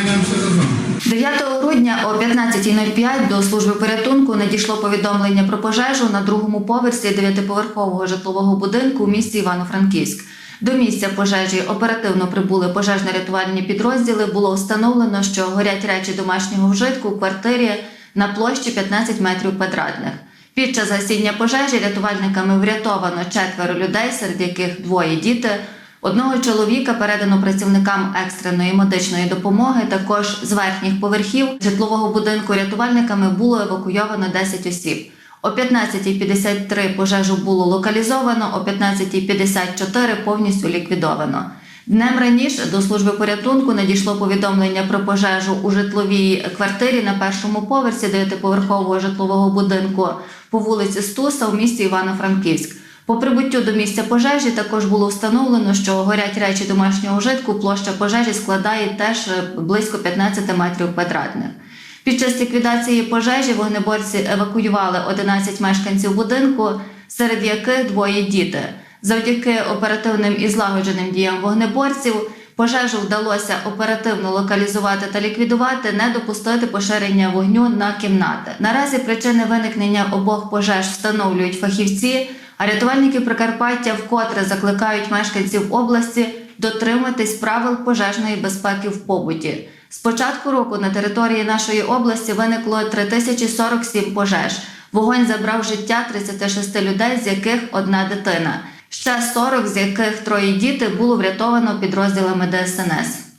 знайдемо все разом. 9 грудня о 15.05 до служби порятунку надійшло повідомлення про пожежу на другому поверсі дев'ятиповерхового житлового будинку у місті Івано-Франківськ. До місця пожежі оперативно прибули пожежно-рятувальні підрозділи. Було встановлено, що горять речі домашнього вжитку у квартирі на площі 15 метрів квадратних. Під час гасіння пожежі рятувальниками врятовано четверо людей, серед яких двоє діти. Одного чоловіка передано працівникам екстреної медичної допомоги. Також з верхніх поверхів житлового будинку рятувальниками було евакуйовано 10 осіб. О 15.53 пожежу було локалізовано, о 15.54 повністю ліквідовано. Днем раніше до служби порятунку надійшло повідомлення про пожежу у житловій квартирі на першому поверсі дев'ятиповерхового житлового будинку по вулиці Стуса у місті Івано-Франківськ. По прибуттю до місця пожежі також було встановлено, що горять речі домашнього вжитку. Площа пожежі складає теж е, близько 15 метрів квадратних. Під час ліквідації пожежі вогнеборці евакуювали 11 мешканців будинку, серед яких двоє діти. Завдяки оперативним і злагодженим діям вогнеборців пожежу вдалося оперативно локалізувати та ліквідувати, не допустити поширення вогню на кімнати. Наразі причини виникнення обох пожеж встановлюють фахівці, а рятувальники Прикарпаття вкотре закликають мешканців області дотриматись правил пожежної безпеки в побуті. З початку року на території нашої області виникло 3047 пожеж. Вогонь забрав життя 36 людей, з яких одна дитина. Ще 40, з яких троє діти, було врятовано підрозділами ДСНС.